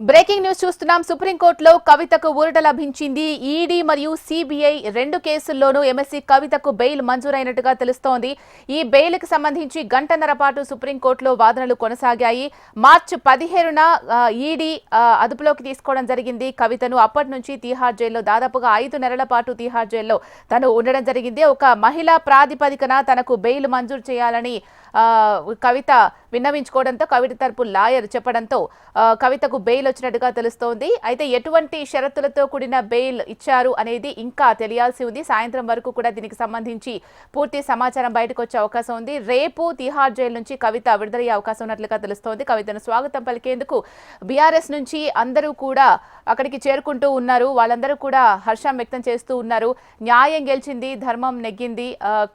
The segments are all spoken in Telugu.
బ్రేకింగ్ న్యూస్ చూస్తున్నాం. సుప్రీంకోర్టులో కవితకు ఊరట లభించింది. ఈడీ మరియు సిబిఐ రెండు కేసుల్లోనూ ఎంఎస్సీ కవితకు బెయిల్ మంజూరైనట్టుగా తెలుస్తోంది. ఈ బెయిల్కి సంబంధించి గంటన్నర పాటు సుప్రీంకోర్టులో వాదనలు కొనసాగాయి. మార్చి పదిహేనున ఈడీ అదుపులోకి తీసుకోవడం జరిగింది. కవితను అప్పటి నుంచి తీహార్ జైల్లో దాదాపుగా ఐదు నెలల పాటు తీహార్ జైల్లో తను ఉండడం జరిగింది. ఒక మహిళా ప్రాతిపదికన తనకు బెయిల్ మంజూరు చేయాలని కవిత విన్నవించుకోవడంతో కవిత తరపు లాయర్ చెప్పడంతో కవితకు బెయిల్ వచ్చినట్టుగా తెలుస్తోంది. అయితే ఎటువంటి షరతులతో కూడిన బెయిల్ ఇచ్చారు అనేది ఇంకా తెలియాల్సి ఉంది. సాయంత్రం వరకు కూడా దీనికి సంబంధించి పూర్తి సమాచారం బయటకు వచ్చే అవకాశం ఉంది. రేపు తిహార్ జైలు నుంచి కవిత విడుదలయ్యే అవకాశం ఉన్నట్లుగా తెలుస్తోంది. కవితను స్వాగతం పలికేందుకు బీఆర్ఎస్ నుంచి అందరూ కూడా అక్కడికి చేరుకుంటూ ఉన్నారు. వాళ్ళందరూ కూడా హర్షం వ్యక్తం చేస్తూ ఉన్నారు. న్యాయం గెలిచింది ధర్మం నెగ్గింది.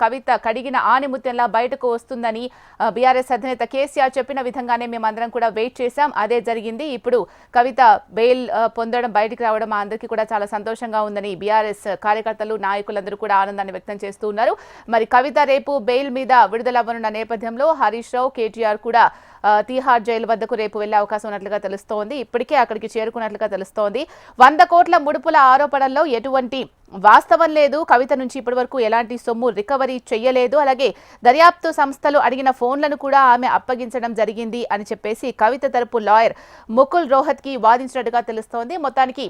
కవిత కడిగిన ఆనిముత్యంలా బయటకు వస్తుందని బీఆర్ఎస్ అధినేత కేసీఆర్ చెప్పిన విధంగానే మేమందరం కూడా వెయిట్ చేశాం. అదే జరిగింది. ఇప్పుడు కవిత బెయిల్ పొందడం బయటికి రావడం మా అందరికీ కూడా చాలా సంతోషంగా ఉందని బీఆర్ఎస్ కార్యకర్తలు నాయకులందరూ కూడా ఆనందాన్ని వ్యక్తం చేస్తూ ఉన్నారు. మరి కవిత రేపు బెయిల్ మీద విడుదలవ్వనున్న నేపథ్యంలో హరీష్ రావు కేటీఆర్ కూడా తీహార్ జైలు వద్దకు రేపు వెళ్ళే అవకాశం ఉన్నట్లుగా తెలుస్తోంది. ఇప్పటికే అక్కడికి చేరుకున్నట్లుగా తెలుస్తోంది. వంద కోట్ల ముడుపుల ఆరోపణల్లో ఎటువంటి వాస్తవం లేదు. కవిత నుంచి ఇప్పటివరకు ఎలాంటి సొమ్ము రికవరీ చేయలేదు అలాగే దర్యాప్తు సంస్థలు అడిగిన ఫోన్లను కూడా ఆమె అప్పగించడం జరిగింది అని చెప్పేసి కవిత తరపు లాయర్ ముకుల్ రోహత్కి వాదించినట్టుగా తెలుస్తోంది. మొత్తానికి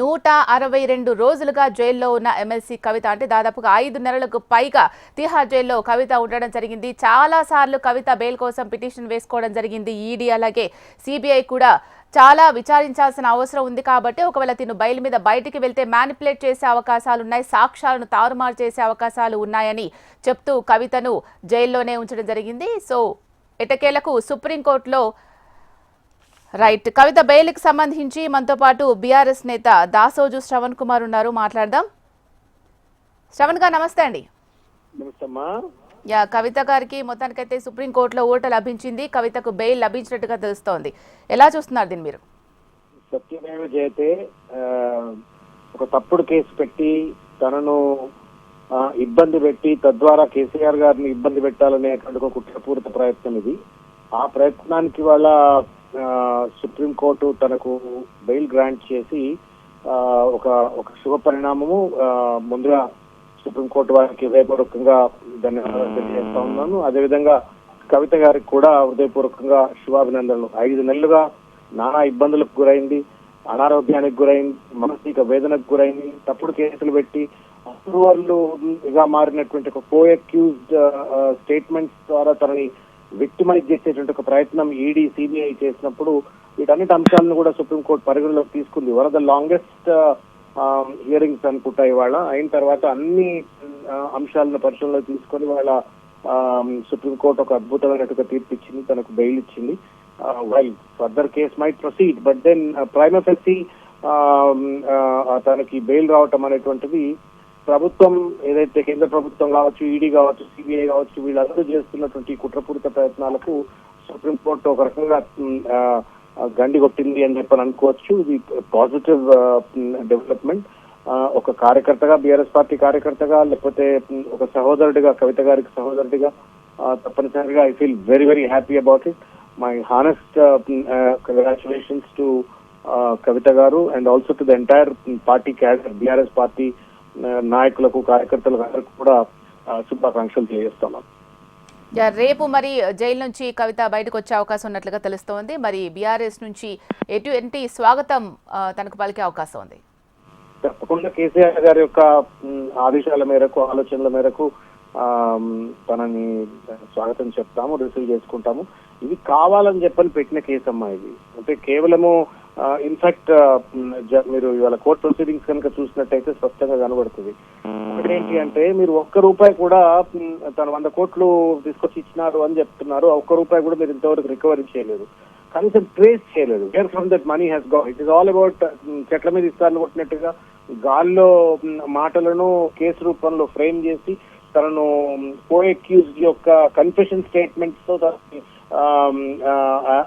నూట అరవై రెండు రోజులుగా జైల్లో ఉన్న ఎమ్మెల్సీ కవిత. అంటే దాదాపుగా ఐదు నెలలకు పైగా తిహార్ జైల్లో కవిత ఉండడం జరిగింది. చాలా సార్లు కవిత బెయిల్ కోసం పిటిషన్ వేసుకోవడం జరిగింది. ఈడీ అలాగే సిబిఐ కూడా చాలా విచారించాల్సిన అవసరం ఉంది కాబట్టి ఒకవేళ తిను బయలు మీద బయటికి వెళ్తే మ్యానిపులేట్ చేసే అవకాశాలు ఉన్నాయి. సాక్ష్యాలను తారుమారు చేసే అవకాశాలు ఉన్నాయని చెప్తూ కవితను జైల్లోనే ఉంచడం జరిగింది. సో ఎటకేలకు సుప్రీంకోర్టులో రైట్. కవిత బెయిల్కి సంబంధించి మనతో పాటు బీఆర్ఎస్ నేత దాసోజు శ్రవణ్ కుమార్ ఉన్నారు. మాట్లాడదాం. శ్రవణ్ గారు నమస్తే అండి. యా కవిత గారికి మొత్తానికైతే సుప్రీంకోర్టులో ఓట లభించింది. కవితకు బెయిల్ లభించినట్టుగా తెలుస్తోంది. ఎలా చూస్తున్నారు దీన్ని మీరు? సత్యమేవ జయతే ఒక తప్పుడు కేసు పెట్టి తనను ఇబ్బంది పెట్టి తద్వారా కేసీఆర్ గారిని ఇబ్బంది పెట్టాలనేటువంటి ఒక కుట్రపూరిత ప్రయత్నం ఇది. ఆ ప్రయత్నానికి వాళ్ళ సుప్రీంకోర్టు తనకు బెయిల్ గ్రాంట్ చేసి ఆ, ఒక ఒక శుభ పరిణామము ముందుగా సుప్రీంకోర్టు వారికి హృదయపూర్వకంగా ధన్యవాదాలు తెలియజేస్తా ఉన్నాను. అదేవిధంగా కవిత గారికి కూడా హృదయపూర్వకంగా శుభాభినందనలు. ఐదు నెలలుగా నానా ఇబ్బందులకు గురైంది అనారోగ్యానికి గురైంది మానసిక వేదనకు గురైంది తప్పుడు కేసులు పెట్టి అప్రూవర్లుగా మారినటువంటి ఒక కో అక్యూజ్డ్ స్టేట్మెంట్స్ ద్వారా తనని విక్టిమైజ్ చేసేటువంటి ఒక ప్రయత్నం ఈడీ సిబిఐ చేసినప్పుడు వీటన్నిటి అంశాలను కూడా సుప్రీంకోర్టు పరిగణలోకి తీసుకుంది. One of the longest hearings అనుకుంటా ఇవాళ. అయిన తర్వాత అన్ని అంశాలను పరిశీలనలో తీసుకొని వాళ్ళ um, సుప్రీంకోర్టు ఒక అద్భుతమైనట్టుగా తీర్పు ఇచ్చింది తనకు బెయిల్ ఇచ్చింది. While further case might proceed but then prima facie తనకి బెయిల్ రావటం అనేటువంటిది ప్రభుత్వం ఏదైతే కేంద్ర ప్రభుత్వం కావచ్చు ఈడీ కావచ్చు సిబిఐ కావచ్చు వీళ్ళందరూ చేస్తున్నటువంటి కుట్రపూరిత ప్రయత్నాలకు సుప్రీంకోర్టు ఒక రకంగా గండి కొట్టింది అని చెప్పని అనుకోవచ్చు. ఇది పాజిటివ్ డెవలప్మెంట్ ఒక కార్యకర్తగా బీఆర్ఎస్ పార్టీ కార్యకర్తగా లేకపోతే ఒక సహోదరుడిగా కవిత గారికి సహోదరుడిగా తప్పనిసరిగా I feel very very happy about it my honest congratulations to Kavitha garu and also to the entire party cadre BRS party నాయకులకు కార్యకర్తలకు అందరికీ కూడా శుభాకాంక్షలు తెలియజేస్తున్నాను యా, రేపు మరి జైలు నుంచి కవిత బయటకు వచ్చే అవకాశం ఉన్నట్లుగా తెలుస్తోంది. మరి బీఆర్ఎస్ నుంచి ఎటువంటి స్వాగతం తనకు పలికే అవకాశం ఉంది. తప్పకుండా కేసీఆర్ గారి యొక్క ఆదేశాల మేరకు ఆలోచనల మేరకు తనని స్వాగతం చెప్తాము రిసీవ్ చేసుకుంటాము. ఇది కావాలని చెప్పని పెట్టిన కేసు అమ్మా ఇది. అంటే కేవలము ఇన్ఫాక్ట్ మీరు ఇవాళ కోర్ట్ ప్రొసీడింగ్స్ కనుక చూసినట్టయితే స్పష్టంగా కనబడుతుంది. ఏంటి అంటే మీరు ఒక్క రూపాయి కూడా తను వంద కోట్లు తీసుకొచ్చి ఇచ్చినారు అని చెప్తున్నారు. ఒక్క రూపాయి కూడా మీరు ఇంతవరకు రికవరీ చేయలేదు. కనీసం ట్రేస్ చేయలేదు. వేర్ ఫ్రమ్ దట్ మనీ హ్యాస్గా ఇట్ ఇస్ ఆల్ అబౌట్ చెట్ల మీద ఇస్తాను కొట్టినట్టుగా గాల్లో మాటలను కేసు రూపంలో ఫ్రేమ్ చేసి తనను కో యొక్క కన్ఫెషన్ స్టేట్మెంట్స్తో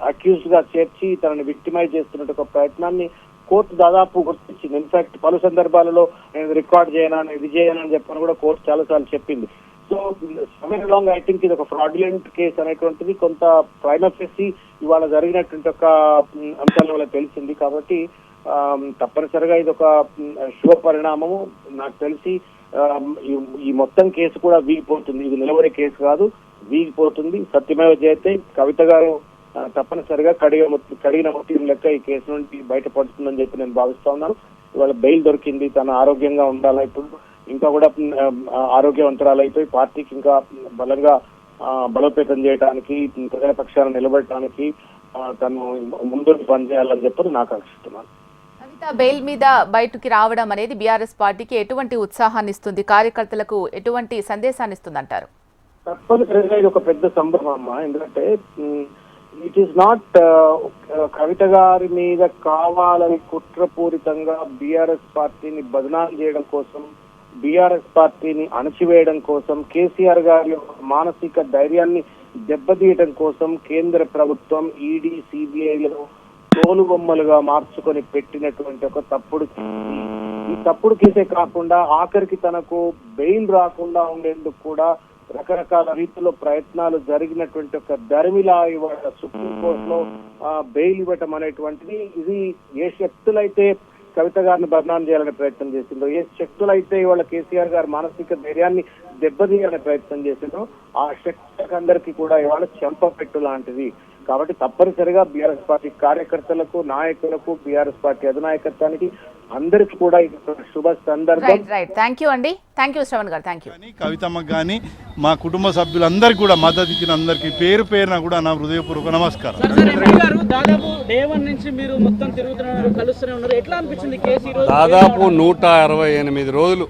అక్యూజ్డ్గా చేర్చి తనని విక్టిమైజ్ చేస్తున్నట్టు ఒక ప్రయత్నాన్ని కోర్టు దాదాపు గుర్తించింది. ఇన్ఫాక్ట్ పలు సందర్భాలలో నేను రికార్డ్ చేయను ఇది చేయను అని చెప్పని కూడా కోర్టు చాలా సార్లు చెప్పింది. సో సమయం లాంగ్ ఐ థింక్ ఇది ఒక ఫ్రాడ్యులెంట్ కేసు అనేటువంటిది. కొంత ప్రైమఫెసి ఇవాళ జరిగినటువంటి ఒక అంశాల వల్ల తెలిసింది. కాబట్టి ఆ, తప్పనిసరిగా ఇది ఒక శుభ పరిణామము. నాకు తెలిసి ఈ- ఈ మొత్తం కేసు కూడా వీగిపోతుంది ఇది నిలబడే కేసు కాదు. వీగిపోతుంది. సత్యమేవ జయతే. కవిత గారు తప్పనిసరిగా కడిగ కడిగిన ముత్యం లెక్క ఈ కేసు నుండి బయటపడుతుందని చెప్పి నేను భావిస్తా ఉన్నాను. ఇవాళ బెయిల్ దొరికింది. తన ఆరోగ్యంగా ఉండాలా ఇప్పుడు? ఇంకా కూడా ఆరోగ్యవంతరాలు అయిపోయి పార్టీకి ఇంకా బలంగా బలోపేతం చేయడానికి ప్రజల పక్షాన నిలబడటానికి తను ముందు పనిచేయాలని చెప్పి నాకు ఆశిస్తున్నాను కవిత బెయిల్ మీద బయటకు రావడం అనేది బీఆర్ఎస్ పార్టీకి ఎటువంటి ఉత్సాహాన్ని ఇస్తుంది? కార్యకర్తలకు ఎటువంటి సందేశాన్ని ఇస్తుంది అంటారు తప్పనిసరిగా ఇది ఒక పెద్ద సంభవం అమ్మా. ఎందుకంటే ఇట్ ఈస్ నాట్ కవిత గారి మీద కావాలని కుట్రపూరితంగా బీఆర్ఎస్ పార్టీని బదనాలు చేయడం కోసం బీఆర్ఎస్ పార్టీని అణచివేయడం కోసం కేసీఆర్ గారి యొక్క మానసిక ధైర్యాన్ని దెబ్బతీయడం కోసం కేంద్ర ప్రభుత్వం ఈడీ సిబిఐలను తోలుబొమ్మలుగా మార్చుకొని పెట్టినటువంటి ఒక తప్పుడు ఈ తప్పుడు కేసే కాకుండా ఆఖరికి తనకు బెయిల్ రాకుండా ఉండేందుకు కూడా రకరకాల రీతిలో ప్రయత్నాలు జరిగినటువంటి ఒక ధర్మిలా ఇవాళ సుప్రీంకోర్టులో బెయిల్ ఇవ్వటం అనేటువంటిది ఇది ఏ శక్తులైతే కవిత గారిని బదనాం చేయాలనే ప్రయత్నం చేసిందో ఏ శక్తులైతే ఇవాళ కేసీఆర్ గారి మానసిక ధైర్యాన్ని దెబ్బతీయాలనే ప్రయత్నం చేసిందో ఆ శక్తులకు అందరికీ కూడా ఇవాళ చెంపపెట్టు లాంటిది. కాబట్టి తప్పనిసరిగా బీఆర్ఎస్ పార్టీ కార్యకర్తలకు నాయకులకు బీఆర్ఎస్ పార్టీ అధినాయకత్వానికి అందరికీ కూడా శుభ సందర్భం. రైట్ రైట్ థ్యాంక్ యూ అండి thank you Shravan garu. Thank you కానీ కవితమ్మకు కానీ మా కుటుంబ సభ్యులందరికీ కూడా మద్దతు ఇచ్చిన అందరికీ పేరు పేరున కూడా నా హృదయపూర్వక నమస్కారం. దాదాపు డే వన్ నుంచి మీరు మొత్తం తిరుగుతున్నారు కలుస్తూనే ఉన్నారు. ఎట్లా అనిపించింది కేసు దాదాపు నూట అరవై ఎనిమిది రోజులు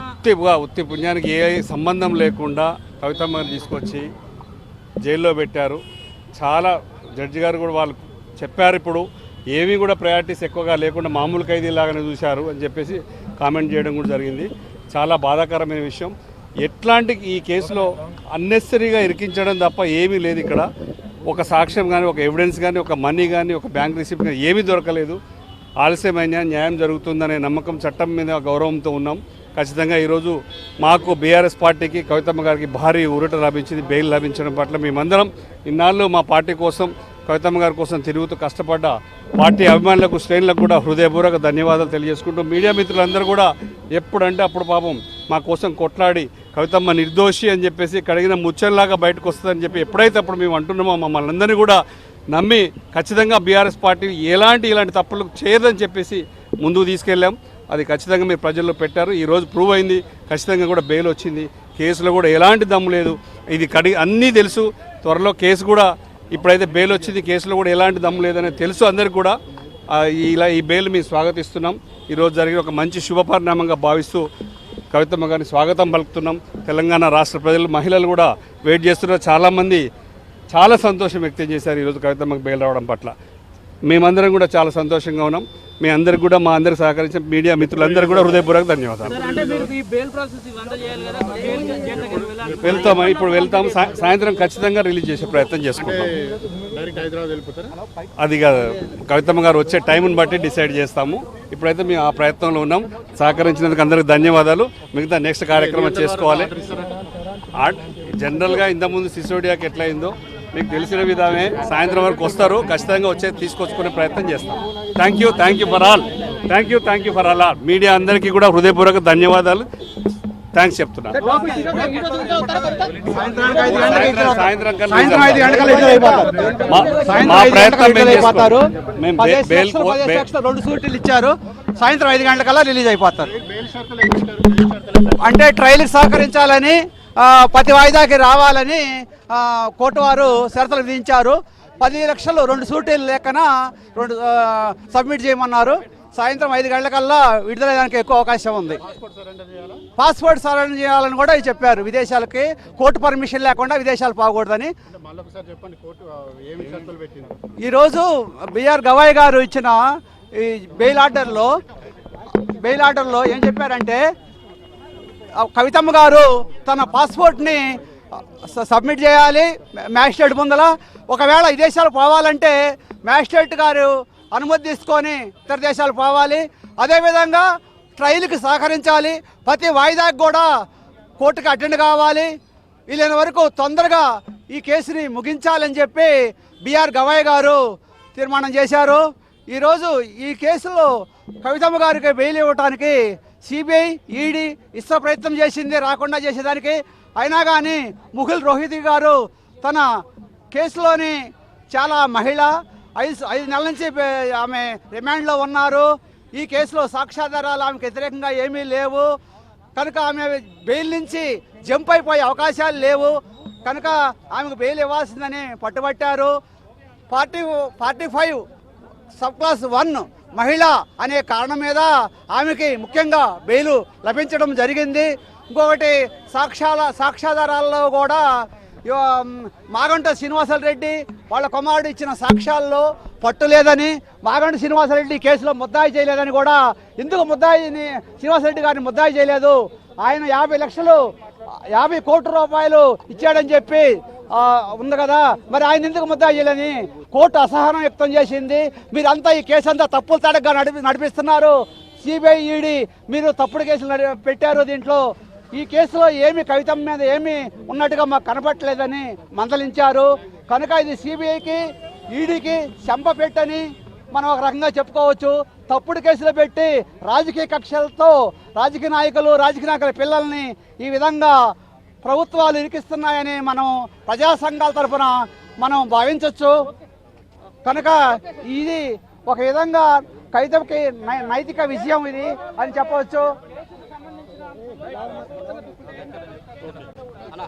ఉత్తిగా ఉత్తి పుణ్యానికి ఏ సంబంధం లేకుండా కవితమ్మని తీసుకొచ్చి జైల్లో పెట్టారు. చాలా జడ్జి గారు కూడా వాళ్ళు చెప్పారు ఇప్పుడు. ఏమీ కూడా ప్రయారిటీస్ ఎక్కువగా లేకుండా మామూలు ఖైదీలాగానే చూశారు అని చెప్పేసి కామెంట్ చేయడం కూడా జరిగింది. చాలా బాధాకరమైన విషయం. ఎట్లాంటి ఈ కేసులో అన్నెసరీగా ఇరికించడం తప్ప ఏమీ లేదు ఇక్కడ. ఒక సాక్ష్యం కానీ ఒక ఎవిడెన్స్ కానీ ఒక మనీ కానీ ఒక బ్యాంక్ రిసిప్ట్ కానీ ఏమీ దొరకలేదు. ఆలస్యమైన న్యాయం జరుగుతుందనే నమ్మకం చట్టం మీద గౌరవంతో ఉన్నాం. ఖచ్చితంగా ఈరోజు మాకు బీఆర్ఎస్ పార్టీకి కవితమ్మ గారికి భారీ ఊరట లభించింది బెయిల్ లభించడం పట్ల మేమందరం ఇన్నాళ్ళు మా పార్టీ కోసం కవితమ్మ గారి కోసం తిరుగుతూ కష్టపడ్డ పార్టీ అభిమానులకు శ్రేణులకు కూడా హృదయపూర్వక ధన్యవాదాలు తెలియజేసుకుంటూ మీడియా మిత్రులందరూ కూడా ఎప్పుడంటే అప్పుడు పాపం మా కోసం కొట్లాడి కవితమ్మ నిర్దోషి అని చెప్పేసి కడిగిన ముచ్చల్లాగా బయటకు వస్తుందని చెప్పి ఎప్పుడైతే అప్పుడు మేము అంటున్నామో మమ్మల్ని అందరినీ కూడా నమ్మి ఖచ్చితంగా బీఆర్ఎస్ పార్టీ ఎలాంటి ఇలాంటి తప్పులు చేయదని చెప్పేసి ముందుకు తీసుకెళ్ళాం. అది ఖచ్చితంగా మీరు ప్రజల్లో పెట్టారు. ఈ రోజు ప్రూవ్ అయింది. ఖచ్చితంగా కూడా బెయిల్ వచ్చింది. కేసులో కూడా ఎలాంటి దమ్ము లేదు. ఇది కడి అన్నీ తెలుసు. త్వరలో కేసు కూడా ఇప్పుడైతే బెయిల్ వచ్చింది. కేసులో కూడా ఎలాంటి దమ్ము లేదని తెలుసు అందరికి కూడా. ఇలా ఈ బెయిల్ మేము స్వాగతిస్తున్నాం. ఈరోజు జరిగిన ఒక మంచి శుభపరిణామంగా భావిస్తూ కవితమ్మ గారిని స్వాగతం పలుకుతున్నాం. తెలంగాణ రాష్ట్ర ప్రజలు మహిళలు కూడా వెయిట్ చేస్తున్నారు. చాలామంది చాలా సంతోషం వ్యక్తం చేశారు. ఈరోజు కవితమ్మకు బెయిల్ రావడం పట్ల. మేమందరం కూడా చాలా సంతోషంగా ఉన్నాం. మీ అందరికి కూడా మా అందరికి సహకరించిన మీడియా మిత్రులందరికీ కూడా హృదయపూర్వక ధన్యవాదాలు. సార్ అంటే మీరు ఈ బెయిల్ ప్రాసెస్ ఇవంతా చేయాలి కదా బెయిల్ జైలు దగ్గరికి వెళ్ళాలి. వెళ్తాము ఇప్పుడు వెళ్తాము సాయంత్రం ఖచ్చితంగా రిలీజ్ చేసే ప్రయత్నం చేసుకుంటాం. అది కాదు కవితమ్మ గారు వచ్చే టైంని బట్టి డిసైడ్ చేస్తాము. ఇప్పుడైతే మేము ఆ ప్రయత్నంలో ఉన్నాం. సహకరించినందుకు అందరికి ధన్యవాదాలు. మిగతా నెక్స్ట్ కార్యక్రమం చేసుకోవాలి. జనరల్గా ఇంతకుముందు సిసోడియాకి ఎట్లా అయిందో మీకు తెలిసిన విధమే సాయంత్రం వరకు వస్తారు. ఖచ్చితంగా వచ్చే తీసుకొచ్చుకునే ప్రయత్నం చేస్తాం. Thank you thank you for all thank you thank you for all media అందరికీ కూడా హృదయపూర్వక ధన్యవాదాలు. థ్యాంక్స్ చెప్తున్నా. మా- ప్రయత్నం రెండు సూట్లు ఇచ్చారు. సాయంత్రం ఐదు గంటలకల్లా రిలీజ్ అయిపోతారు. అంటే ట్రయల్కి సహకరించాలని ప్రతి వాయిదాకి రావాలని కోర్టు వారు షరతులు విధించారు. పది లక్షలు రెండు సూటీలు లెక్కన రెండు సబ్మిట్ చేయమన్నారు. సాయంత్రం ఐదు గంటలకల్లా విడుదలయ్యడానికి ఎక్కువ అవకాశం ఉంది. పాస్పోర్ట్ సరెండర్ చేయాలని కూడా చెప్పారు. విదేశాలకి కోర్టు పర్మిషన్ లేకుండా విదేశాలు పోకూడదని. ఈరోజు బిఆర్ గవాయ్ గారు ఇచ్చిన ఈ బెయిల్ ఆర్డర్లో బెయిల్ ఆర్డర్లో ఏం చెప్పారంటే కవితమ్మ గారు తన పాస్పోర్ట్ని సబ్మిట్ చేయాలి. మ్యాజిస్ట్రేట్ ముందల ఒకవేళ విదేశాలు పోవాలంటే మ్యాజిస్ట్రేట్ గారు అనుమతి తీసుకొని ఇతర దేశాలు పోవాలి. అదేవిధంగా ట్రయల్కి సహకరించాలి. ప్రతి వాయిదాకి కూడా కోర్టుకి అటెండ్ కావాలి. వీలైన వరకు తొందరగా ఈ కేసుని ముగించాలని చెప్పి బిఆర్ గవాయ్ గారు తీర్మానం చేశారు. ఈరోజు ఈ కేసులో కవితమ్మ గారికి బెయిల్ ఇవ్వడానికి సిబిఐ ఈడీ ఇష్ట ప్రయత్నం చేసింది రాకుండా చేసేదానికి అయినా కానీ ముఖిల్ రోహిత్ గారు తన కేసులోని చాలా మహిళ ఐదు ఐదు నెలల నుంచి ఆమె రిమాండ్లో ఉన్నారు. ఈ కేసులో సాక్ష్యాధారాలు ఆమెకు వ్యతిరేకంగా ఏమీ లేవు. కనుక ఆమె బెయిల్ నుంచి జంప్ అయిపోయే అవకాశాలు లేవు. కనుక ఆమెకు బెయిల్ ఇవ్వాల్సిందని పట్టుబట్టారు. Forty forty five sub class one మహిళ అనే కారణం మీద ఆమెకి ముఖ్యంగా బెయిల్ లభించడం జరిగింది. ఇంకొకటి సాక్ష్యాల సాక్ష్యాధారాల్లో కూడా మాగంట శ్రీనివాసరెడ్డి వాళ్ళ కుమారుడు ఇచ్చిన సాక్ష్యాల్లో పట్టు లేదని మాగంట శ్రీనివాసరెడ్డి కేసులో ముద్దాయి చేయలేదని కూడా ఎందుకు ముద్దాయిని శ్రీనివాసరెడ్డి గారిని ముద్దాయి చేయలేదు. ఆయన యాభై లక్షలు యాభై కోట్ల రూపాయలు ఇచ్చాడని చెప్పి ఉంది కదా. మరి ఆయన ఎందుకు ముద్దా చేయలేని? కోర్టు అసహనం వ్యక్తం చేసింది. మీరంతా ఈ కేసు అంతా తప్పులు తడగ్గా నడిపి నడిపిస్తున్నారు. సిబిఐ ఈడీ మీరు తప్పుడు కేసులు పెట్టారు దీంట్లో. ఈ కేసులో ఏమి కవితం మీద ఏమి ఉన్నట్టుగా మాకు కనపట్టలేదని మందలించారు. కనుక ఇది సిబిఐకి ఈడీకి చెంప పెట్టని మనం ఒక రకంగా చెప్పుకోవచ్చు. తప్పుడు కేసులు పెట్టి రాజకీయ కక్షలతో రాజకీయ నాయకులు రాజకీయ నాయకుల పిల్లల్ని ఈ విధంగా ప్రభుత్వాలు ఇరికిస్తున్నాయని మనం ప్రజా సంఘాల తరఫున మనం భావించవచ్చు కనుక ఇది ఒక విధంగా కవితకి నై- నైతిక విజయం ఇది అని చెప్పవచ్చు. ಅಲ್ಲ